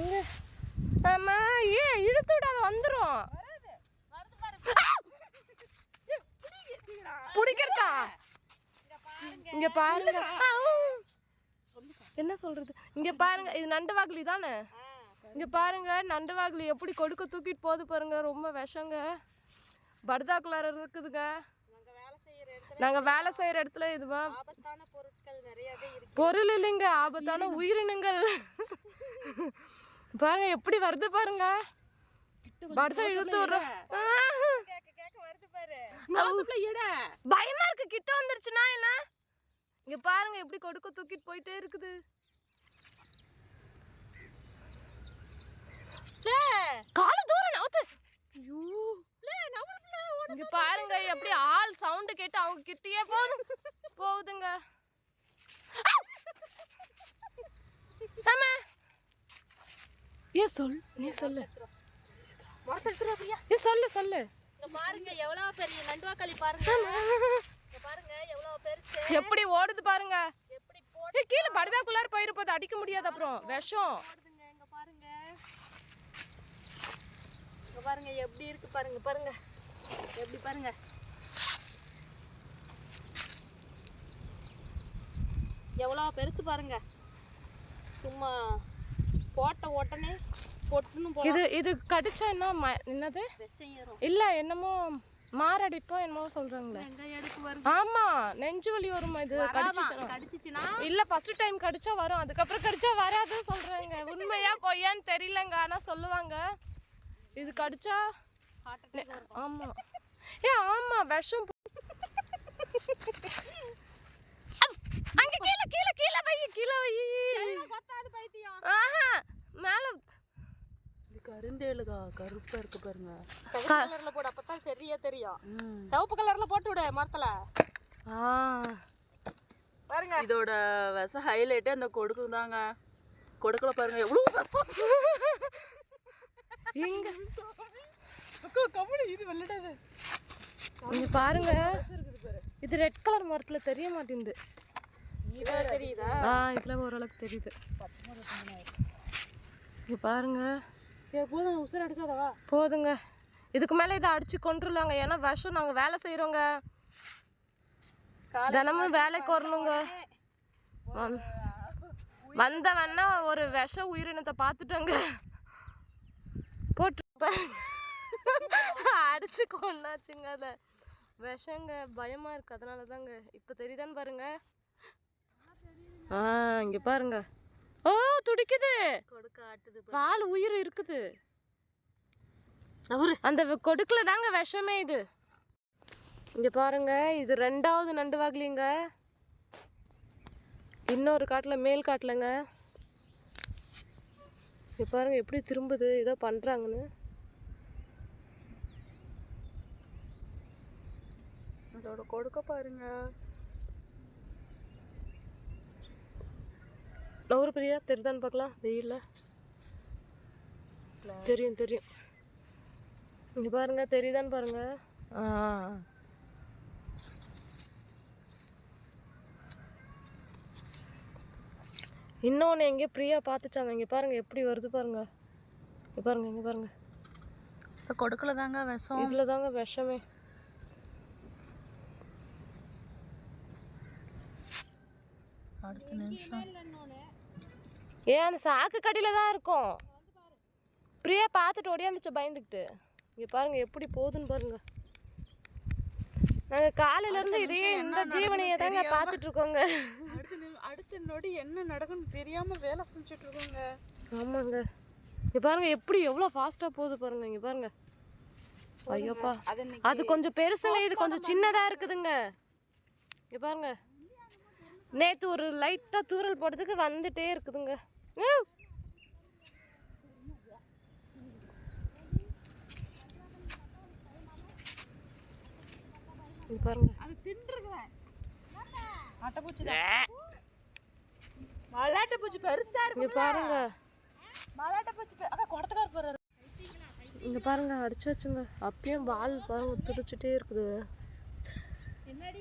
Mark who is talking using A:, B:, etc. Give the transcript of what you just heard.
A: எங்க ஆமா ஏ இழுத்து விடாத வந்துரும். பிடிக்கிறதா? இங்க பாருங்க. என்ன சொல்றது? இங்க பாருங்க இது நண்டு வாகுலி தானே? இங்க பாருங்க நண்டு வாகுலி எப்படி கொடுக்க தூக்கிட்டு போகுது பாருங்க ரொம்ப விஷங்க. படுதாக்குள்ளார இருக்குதுங்க.
B: நாங்க வேலை செய்யற இடத்துல
A: இதுவா பொருள் இல்லைங்க ஆபத்தான உயிரினங்கள். பாருங்க எப்படி வருது பாருங்க. படுத்த இழுத்து விடுறோம். பயமா இருக்கு கிட்ட வந்துருச்சுன்னா என்ன? இங்க பாருங்க எப்படி கொடுக்க தூக்கிட்டு போயிட்டே இருக்குது. கால தூரம் நவுத்து. ஐயோ. இங்க பாருங்க எப்படி ஆள் சவுண்ட் கேட்டு அவங்க கிட்டயே போகுது போகுதுங்க. சாம. ஏ சொல்? நீ சொல்லு. ஏ சொல்லு சொல்லு.
B: பாருங்க எவ்வளவு பெரிய நண்டுவாக்களி பாருங்க. பாருங்க எவ்வளவு பெருசு.
A: எப்படி ஓடுது பாருங்க.
B: எப்படி போட்டு
A: ஏ கீழே படுதாக்குள்ளார போயிருப்பது அடிக்க முடியாது அப்புறம். விஷம்.
B: இங்க பாருங்க. இங்க பாருங்க எப்படி இருக்கு பாருங்க பாருங்க. எப்படி பாருங்க. எவ்வளவு பெருசு பாருங்க. சும்மா போட்ட உடனே பொட்டுன்னு
A: இது இது கடிச்சா என்ன என்னது? இல்ல என்னமோ மாரடிப்போ என்னமோ சொல்றாங்களே. ஆமா நெஞ்சு வலி வருமா இது? கடிச்சிச்சுன்னா. இல்ல ஃபர்ஸ்ட் டைம் கடிச்சா வரும். அதுக்கப்புறம் கடிச்சா வராதுன்னு சொல்றாங்க. உண்மையா பொய்யான்னு தெரியலங்க. ஆனா சொல்லுவாங்க. இது கடிச்சா ஆமா. ஏ ஆமா விஷம் அங்க கீழே கீழே கீழே வை கீழே வை.
B: பத்தாது பைத்தியம்.
C: கருந்தேலுக்கா கருப்பா இருக்கு பாருங்க.
B: சிவப்பு கலர்ல போடு அப்பதான் சரியா தெரியும். சிவப்பு கலர்ல போட்டு விடு மரத்துல.
A: ஆ.
B: பாருங்க.
C: இதோட விஷம் ஹைலைட்டே அந்த கொடுக்கு தாங்க. கொடுக்கல பாருங்க எவ்வளவு விஷம்.
A: இங்க
C: அக்கா கம்முனு இது வெள்ளடாது.
A: இங்க பாருங்க. இது ரெட் கலர் மரத்துல தெரிய மாட்டேங்குது.
B: தெரியுதா?
A: ஆ இதுல ஓரளவுக்கு தெரியுது. இங்க பாருங்க.
C: சரி போதும் உசுர எடுக்காதவா?
A: போதுங்க. இதுக்கு மேல இதை அடிச்சு கொண்டுருலாங்க ஏன்னா விஷம் நாங்க வேலை செய்யறோங்க தினமும் வேலைக்கு வரணுங்க. வந்- வந்த வேணா ஒரு விஷ உயிரினத்தை பார்த்துட்டோங்க. போட்டு அடிச்சு கொண்டாச்சுங்க அதை. விஷங்க பயமா இருக்கு. அதனால தாங்க இப்போ தெரியுதான்னு பாருங்க. ஆ இங்க பாருங்க. ஓ துடிக்குது. பால் உயிர் இருக்குது.
B: அவரு.
A: அந்த கொடுக்குல தாங்க விஷமே இது. இங்க பாருங்க இது ரெண்டாவது நண்டு வாகலிங்க. இன்னொரு காட்டுல மேல் காட்டுலங்க. இங்க பாருங்க எப்படி திரும்புது ஏதோ பண்றாங்கன்னு.
C: அதோட கொடுக்க பாருங்க.
A: நவரு பிரியா? தெரியுதான்னு பார்க்கலாம். வெயில்ல. தெரியும் தெரியும். இங்க பாருங்க தெரியுதான்னு பாருங்க. ஆ இன்னொன்று எங்கேயோ பிரியா பார்த்துச்சாங்க. இங்கே பாருங்க எப்படி வருது பாருங்க. இங்க பாருங்க இங்கே பாருங்க.
C: இந்த கொடுக்கல தாங்க விஷம்.
A: இதில் தாங்க விஷமே.
C: அடுத்த நிமிஷம்.
A: ஏன் அந்த சாக்கு கடியில் தான் இருக்கும். பிரியா பார்த்துட்டு ஓடியாந்துச்சு பயந்துக்கிட்டு. இங்கே பாருங்க எப்படி போகுதுன்னு பாருங்க. நாங்கள் காலையிலேருந்து இதே இந்த ஜீவனையை தாங்க பார்த்துட்டு இருக்கோங்க
C: அடுத்த நொடி என்ன நடக்கும்னு தெரியாம வேலை செஞ்சுட்டு இருக்கோங்க
A: ஆமாங்க. இங்கே பாருங்க எப்படி எவ்வளோ ஃபாஸ்ட்டாக போகுது பாருங்க இங்கே பாருங்க. ஐயோப்பா.
C: அது
A: கொஞ்சம் பெருசுங்க இது கொஞ்சம் சின்னதாக இருக்குதுங்க. இங்கே பாருங்க. நேற்று ஒரு லைட்டாக தூறல் போடுறதுக்கு வந்துட்டே இருக்குதுங்க. பாருங்க.
C: மலாட்டை பூச்சி பெருசா இருக்கு
A: பாருங்க.
C: மலாட்டை பூச்சி அக்கா குடத்துக்கார போறாரு
A: இங்க பாருங்க அடிச்சு வச்சுங்க அப்பயும் வால் பாருங்க துடிச்சிட்டே இருக்குது.
B: என்னடி